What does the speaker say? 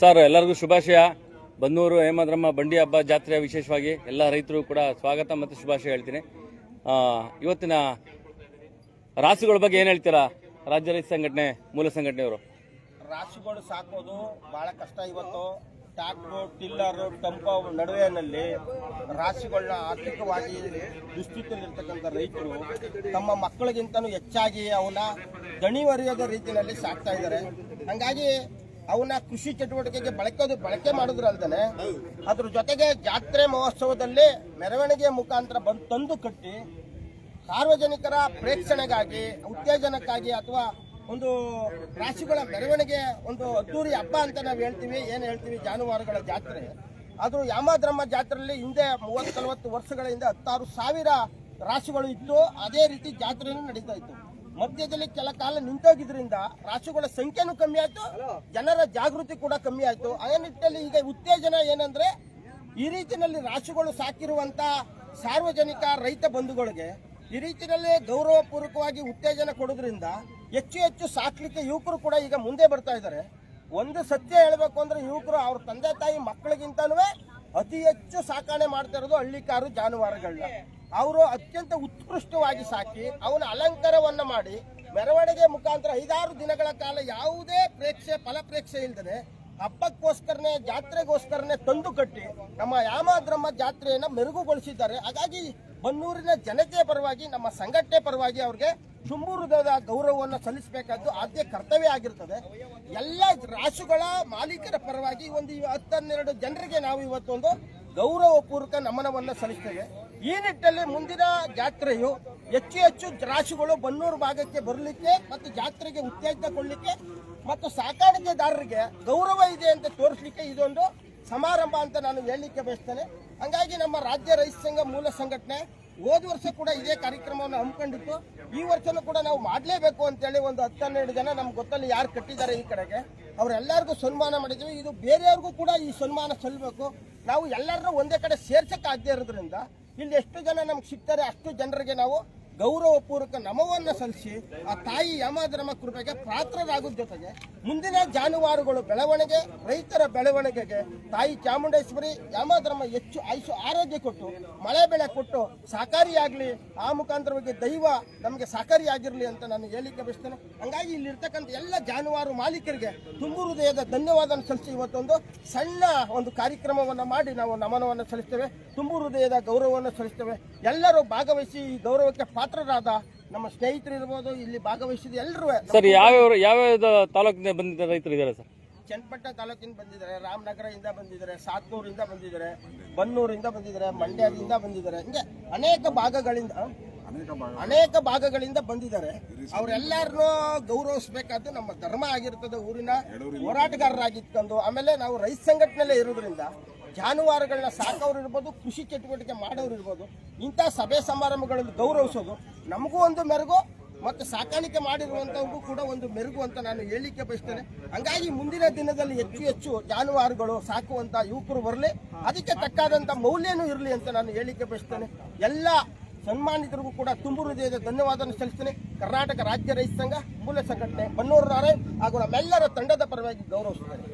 Sir, ಎಲ್ಲರಿಗೂ ಶುಭಾಶಯ. ಬನ್ನೂರು, ಹೇಮದ್ರಮ್ಮ, ಬಂಡಿ ಹಬ್ಬ ಜಾತ್ರೆ ವಿಶೇಷವಾಗಿ ಎಲ್ಲ ರೈತರು ಕೂಡ ಸ್ವಾಗತ ಮತ್ತು ಶುಭಾಶಯ ಹೇಳ್ತೀನಿ. ಇವತ್ತಿನ ರಾಸುಗಳ ಬಗ್ಗೆ ಏನು ಹೇಳ್ತೀರಾ? ರಾಜ್ಯ ರೈತ ಸಂಘಟನೆ, ಮೂಲ ಸಂಘಟನೆಯವರು. ರಾಸುಗಳು ಸಾಕೋದು ಬಹಳ ಕಷ್ಟ ಇವತ್ತು. ಟ್ಯಾಕ್ಟರ್ ಟಿಲ್ಲರು ಟಂಪ ನಡುವೆನಲ್ಲಿ ರಾಶಿಗಳನ್ನ ಆರ್ಥಿಕವಾಗಿ ದುಸ್ಥಿತಿಯಲ್ಲಿರ್ತಕ್ಕಂಥ ರೈತರು ತಮ್ಮ ಮಕ್ಕಳಿಗಿಂತನೂ ಹೆಚ್ಚಾಗಿ ಅವನ್ನ ದಣಿವರಿಯದ ರೀತಿಯಲ್ಲಿ ಸಾಕ್ತಾ ಇದ್ದಾರೆ. ಹಂಗಾಗಿ ಅವನ್ನ ಕೃಷಿ ಚಟುವಟಿಕೆಗೆ ಬಳಕೆ ಬಳಕೆ ಮಾಡೋದ್ರಲ್ದೇ ಅದ್ರ ಜೊತೆಗೆ ಜಾತ್ರೆ ಮಹೋತ್ಸವದಲ್ಲಿ ಮೆರವಣಿಗೆ ಮುಖಾಂತರ ಬಂದು ತಂದು ಕಟ್ಟಿ, ಸಾರ್ವಜನಿಕರ ಪ್ರೇಕ್ಷಣೆಗಾಗಿ, ಉತ್ತೇಜನಕ್ಕಾಗಿ ಅಥವಾ ಒಂದು ರಾಶಿಗಳ ಮೆರವಣಿಗೆ ಒಂದು ಅದ್ದೂರಿ ಹಬ್ಬ ಅಂತ ನಾವು ಹೇಳ್ತೀವಿ, ಏನು ಹೇಳ್ತೀವಿ, ಜಾನುವಾರುಗಳ ಜಾತ್ರೆ. ಅದು ಯಾಮಧ್ರಮ್ಮ ಜಾತ್ರೆಯಲ್ಲಿ ಹಿಂದೆ ಮೂವತ್ತು ನಲವತ್ತು ವರ್ಷಗಳ ಹಿಂದೆ ಹತ್ತಾರು ಸಾವಿರ ರಾಶಿಗಳು ಇತ್ತು ಅದೇ ರೀತಿ ಜಾತ್ರೆಯನ್ನು ನಡೀತಾ ಇತ್ತು. ಮಧ್ಯದಲ್ಲಿ ಕೆಲ ಕಾಲ ನಿಂತೋಗಿದ್ರಿಂದ ರಾಶಿಗಳ ಸಂಖ್ಯೆನೂ ಕಮ್ಮಿ ಆಯ್ತು ಜನರ ಜಾಗೃತಿ ಕೂಡ ಕಮ್ಮಿ ಆಯ್ತು. ಅದೇ ನಿಟ್ಟಿನಲ್ಲಿ ಈಗ ಉತ್ತೇಜನ ಏನಂದ್ರೆ ಈ ರೀತಿಯಲ್ಲಿ ರಾಶಿಗಳು ಸಾಕಿರುವಂತ ಸಾರ್ವಜನಿಕ ರೈತ ಬಂಧುಗಳಿಗೆ ಈ ರೀತಿಯಲ್ಲಿ ಗೌರವಪೂರ್ವಕವಾಗಿ ಉತ್ತೇಜನ ಕೊಡೋದ್ರಿಂದ ಹೆಚ್ಚು ಹೆಚ್ಚು ಸಾಕ್ಲಿಕ್ಕೆ ಯುವಕರು ಕೂಡ ಈಗ ಮುಂದೆ ಬರ್ತಾ ಇದ್ದಾರೆ. ಒಂದು ಸತ್ಯ ಹೇಳಬೇಕು ಅಂದ್ರೆ ಯುವಕರು ಅವ್ರ ತಂದೆ ತಾಯಿ ಮಕ್ಕಳಿಗಿಂತನೂ ಅತಿ ಹೆಚ್ಚು ಸಾಕಣೆ ಮಾಡ್ತಾ ಇರೋದು ಹಳ್ಳಿಕಾರು ಜಾನುವಾರುಗಳನ್ನ. ಅವರು ಅತ್ಯಂತ ಉತ್ಕೃಷ್ಟವಾಗಿ ಸಾಕಿ ಅವನ ಅಲಂಕಾರವನ್ನು ಮಾಡಿ ಮೆರವಣಿಗೆ ಮುಖಾಂತರ ಐದಾರು ದಿನಗಳ ಕಾಲ ಯಾವುದೇ ಪ್ರೇಕ್ಷೆ ಫಲಪ್ರೇಕ್ಷೆ ಇಲ್ಲದೆ ಹಬ್ಬಕ್ಕೋಸ್ಕರನೇ, ಜಾತ್ರೆಗೋಸ್ಕರನೇ ತಂದು ಕಟ್ಟಿ ನಮ್ಮ ಯಾಮಾದ್ರಮ್ಮ ಜಾತ್ರೆಯನ್ನು ಮೆರುಗುಗೊಳಿಸಿದ್ದಾರೆ. ಹಾಗಾಗಿ ಬನ್ನೂರಿನ ಜನತೆಯ ಪರವಾಗಿ, ನಮ್ಮ ಸಂಘಟನೆ ಪರವಾಗಿ ಅವ್ರಿಗೆ ತುಂಬು ಹೃದಯದ ಗೌರವವನ್ನು ಸಲ್ಲಿಸಬೇಕಾದ್ದು ಆದ್ಯ ಕರ್ತವ್ಯ ಆಗಿರ್ತದೆ. ಎಲ್ಲ ರಾಸುಗಳ ಮಾಲೀಕರ ಪರವಾಗಿ ಒಂದು ಹತ್ತನ್ನೆರಡು ಜನರಿಗೆ ನಾವು ಇವತ್ತೊಂದು ಗೌರವಪೂರ್ವಕ ನಮನವನ್ನು ಸಲ್ಲಿಸ್ತೇವೆ. ಈ ನಿಟ್ಟಿನಲ್ಲಿ ಮುಂದಿನ ಜಾತ್ರೆಯು ಹೆಚ್ಚು ಹೆಚ್ಚು ರಾಶಿಗಳು ಬನ್ನೂರು ಭಾಗಕ್ಕೆ ಬರಲಿಕ್ಕೆ ಮತ್ತು ಜಾತ್ರೆಗೆ ಉತ್ತೇಜನ ಕೊಡಲಿಕ್ಕೆ ಮತ್ತು ಸಾಕಾಣಿಕೆದಾರರಿಗೆ ಗೌರವ ಇದೆ ಅಂತ ತೋರಿಸಲಿಕ್ಕೆ ಇದೊಂದು ಸಮಾರಂಭ ಅಂತ ನಾನು ಹೇಳಲಿಕ್ಕೆ ಬಯಸ್ತೇನೆ. ಹಂಗಾಗಿ ನಮ್ಮ ರಾಜ್ಯ ರೈತ ಸಂಘ ಮೂಲ ಸಂಘಟನೆ ಹೋದ ವರ್ಷ ಕೂಡ ಇದೇ ಕಾರ್ಯಕ್ರಮವನ್ನು ಹಮ್ಮಿಕೊಂಡಿತ್ತು. ಈ ವರ್ಷನೂ ಕೂಡ ನಾವು ಮಾಡಲೇಬೇಕು ಅಂತೇಳಿ ಒಂದು ಹತ್ತು ಹನ್ನೆರಡು ಜನ ನಮ್ಗೆ ಗೊತ್ತಲ್ಲಿ ಯಾರು ಕಟ್ಟಿದ್ದಾರೆ ಈ ಕಡೆಗೆ. ಅವರೆಲ್ಲರಿಗೂ ಸನ್ಮಾನ ಮಾಡಿದ್ವಿ ಇದು ಬೇರೆಯವ್ರಿಗೂ ಕೂಡ ಈ ಸನ್ಮಾನ ಸಲ್ಲಬೇಕು ನಾವು ಎಲ್ಲರನ್ನೂ ಒಂದೇ ಕಡೆ ಸೇರ್ಸಕ್ಕೆ ಆಗದೆ ಇರೋದ್ರಿಂದ ಇಲ್ಲಿ ಎಷ್ಟು ಜನ ನಮ್ಗೆ ಸಿಗ್ತಾರೆ ಅಷ್ಟು ಜನರಿಗೆ ನಾವು ಗೌರವಪೂರ್ವಕ ನಮವನ್ನು ಸಲ್ಲಿಸಿ ಆ ತಾಯಿ ಯಮಾಧರ್ಮ ಕೃಪೆಗೆ ಪಾತ್ರರಾಗುವ ಜೊತೆಗೆ ಮುಂದಿನ ಜಾನುವಾರುಗಳು ಬೆಳವಣಿಗೆ, ರೈತರ ಬೆಳವಣಿಗೆಗೆ ತಾಯಿ ಚಾಮುಂಡೇಶ್ವರಿ ಯಮಾಧರ್ಮ ಹೆಚ್ಚು ಆಯುಷು ಆರೋಗ್ಯ ಕೊಟ್ಟು, ಮಳೆ ಬೆಳೆ ಕೊಟ್ಟು ಸಹಕಾರಿಯಾಗಲಿ, ಆ ಮುಖಾಂತರವಾಗಿ ದೈವ ನಮಗೆ ಸಹಕಾರಿಯಾಗಿರಲಿ ಅಂತ ನಾನು ಹೇಳಿಕೆ ಬಯಸ್ತೇನೆ. ಹಂಗಾಗಿ ಇಲ್ಲಿರ್ತಕ್ಕಂಥ ಎಲ್ಲ ಜಾನುವಾರು ಮಾಲೀಕರಿಗೆ ತುಂಬು ಹೃದಯದ ಧನ್ಯವಾದ ಸಲ್ಲಿಸಿ ಇವತ್ತೊಂದು ಸಣ್ಣ ಒಂದು ಕಾರ್ಯಕ್ರಮವನ್ನು ಮಾಡಿ ನಾವು ನಮನವನ್ನು ಸಲ್ಲಿಸ್ತೇವೆ. ತುಂಬು ಹೃದಯದ ಗೌರವವನ್ನು ಸಲ್ಲಿಸ್ತೇವೆ. ಎಲ್ಲರೂ ಭಾಗವಹಿಸಿ ಈ ಗೌರವಕ್ಕೆ ಪಾತ್ರರಾದ ನಮ್ಮ ಸ್ನೇಹಿತರು ಇರ್ಬೋದು ಇಲ್ಲಿ ಭಾಗವಹಿಸಿದ ಎಲ್ಲರೂ ಸರ್ ಯಾವ ಯಾವ ತಾಲೂಕಿನ ಬಂದಿದ್ದ ರೈತರು ಇದ್ದಾರೆ ಸರ್? ಚನ್ನಪಟ್ಟ ತಾಲೂಕಿನ ಬಂದಿದ್ದಾರೆ ರಾಮನಗರದಿಂದ ಬಂದಿದ್ದಾರೆ ಸಾತ್ನೂರಿಂದ ಬಂದಿದ್ದಾರೆ ಬನ್ನೂರಿಂದ ಬಂದಿದ್ದಾರೆ ಮಂಡ್ಯದಿಂದ ಬಂದಿದ್ದಾರೆ. ಹಿಂಗೆ ಅನೇಕ ಭಾಗಗಳಿಂದ ಅನೇಕ ಭಾಗಗಳಿಂದ ಬಂದಿದ್ದಾರೆ. ಅವರೆಲ್ಲರನ್ನೂ ಗೌರವಿಸಬೇಕಾದ್ದು ನಮ್ಮ ಧರ್ಮ ಆಗಿರ್ತದೆ ಊರಿನ ಹೋರಾಟಗಾರರಾಗಿತ್ಕೊಂಡು ಆಮೇಲೆ ನಾವು ರೈತ ಸಂಘಟನೆಯಲ್ಲೇ ಇರೋದ್ರಿಂದ ಜಾನುವಾರುಗಳನ್ನ ಸಾಕೋರು ಇರ್ಬೋದು, ಕೃಷಿ ಚಟುವಟಿಕೆ ಮಾಡೋರು ಇರ್ಬೋದು, ಇಂಥ ಸಭೆ ಸಮಾರಂಭಗಳಲ್ಲಿ ಗೌರವಿಸೋದು ನಮಗೂ ಒಂದು ಮೆರುಗು ಮತ್ತು ಸಾಕಾಣಿಕೆ ಮಾಡಿರುವಂಥವ್ರಿಗೂ ಕೂಡ ಒಂದು ಮೆರುಗು ಅಂತ ನಾನು ಹೇಳಿಕೆ ಬಯಸ್ತೇನೆ. ಹಂಗಾಗಿ ಮುಂದಿನ ದಿನದಲ್ಲಿ ಹೆಚ್ಚು ಹೆಚ್ಚು ಜಾನುವಾರುಗಳು ಸಾಕುವಂಥ ಯುವಕರು ಬರಲಿ, ಅದಕ್ಕೆ ತಕ್ಕಾದಂಥ ಮೌಲ್ಯನೂ ಇರಲಿ ಅಂತ ನಾನು ಹೇಳಿಕೆ ಬಯಸ್ತೇನೆ. ಎಲ್ಲ ಸನ್ಮಾನಿತರಿಗೂ ಕೂಡ ತುಂಬು ಹೃದಯದ ಧನ್ಯವಾದ ಸಲ್ಲಿಸ್ತೇನೆ. ಕರ್ನಾಟಕ ರಾಜ್ಯ ರೈತ ಸಂಘ ಮೂಲ ಸಂಘಟನೆ ಬನ್ನೂರು ನಾರಾಯಣ್ ಹಾಗೂ ನಮ್ಮೆಲ್ಲರ ತಂಡದ ಪರವಾಗಿ ಗೌರವಿಸ್ತೇನೆ.